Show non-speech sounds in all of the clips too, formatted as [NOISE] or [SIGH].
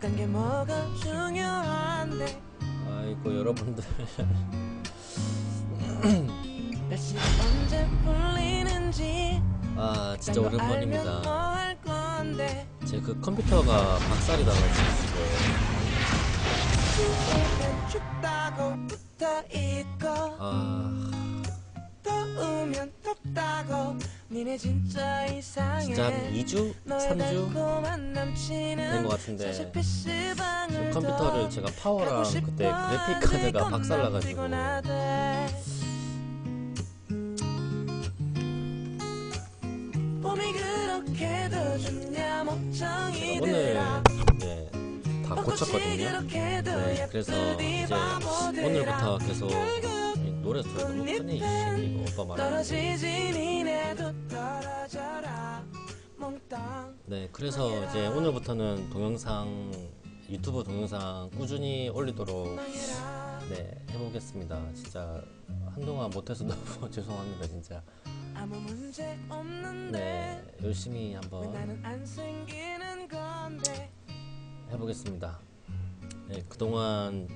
딴게 뭐가 중요한데. 아이고 여러분들. [CLEARS THROAT] 날씨 언제 풀리는지 아 진짜 오랜만입니다. 뭐할 건데. 제그 컴퓨터가 박살이 나가지고 붙어있고. 아 니네 진짜 이상해. 진짜 한 2주? 3주? 된 것 같은데. 그 컴퓨터를 제가 파워랑 그때 그래픽 카드가 박살나가지고. 좋냐 오늘 이제 다 고쳤거든요. 네 그래서 이제 오늘부터 계속 이 노래 소리 너무 새끼 이거 오빠 말하는 네 그래서 이제 오늘부터는 동영상 유튜브 동영상 꾸준히 올리도록 네 해보겠습니다. 진짜 한동안 못해서 너무 [LAUGHS] 죄송합니다 진짜. 네 열심히 왜 한번 해보겠습니다. 네 그동안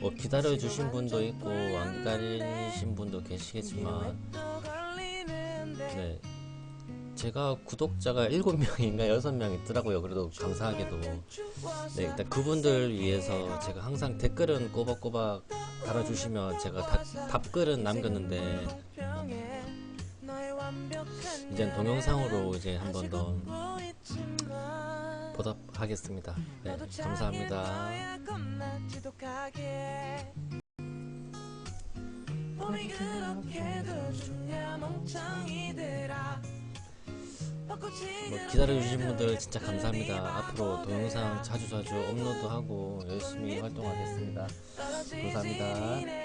뭐 기다려주신 분도 있고 안 기다리신 분도 계시겠지만 네 제가 구독자가 7명인가 6명 있더라고요. 그래도 감사하게도. 네 일단 그분들 위해서 제가 항상 댓글은 꼬박꼬박 달아주시면 제가 답, 답글은 남겼는데 완벽한 이젠 동영상으로 이제 한 번 더 보답하겠습니다. 네 감사합니다. 봄이 그렇게도 좋냐 멍청이들아 뭐 기다려주신 분들 진짜 감사합니다 앞으로 동영상 자주자주 업로드하고 열심히 활동하겠습니다 감사합니다.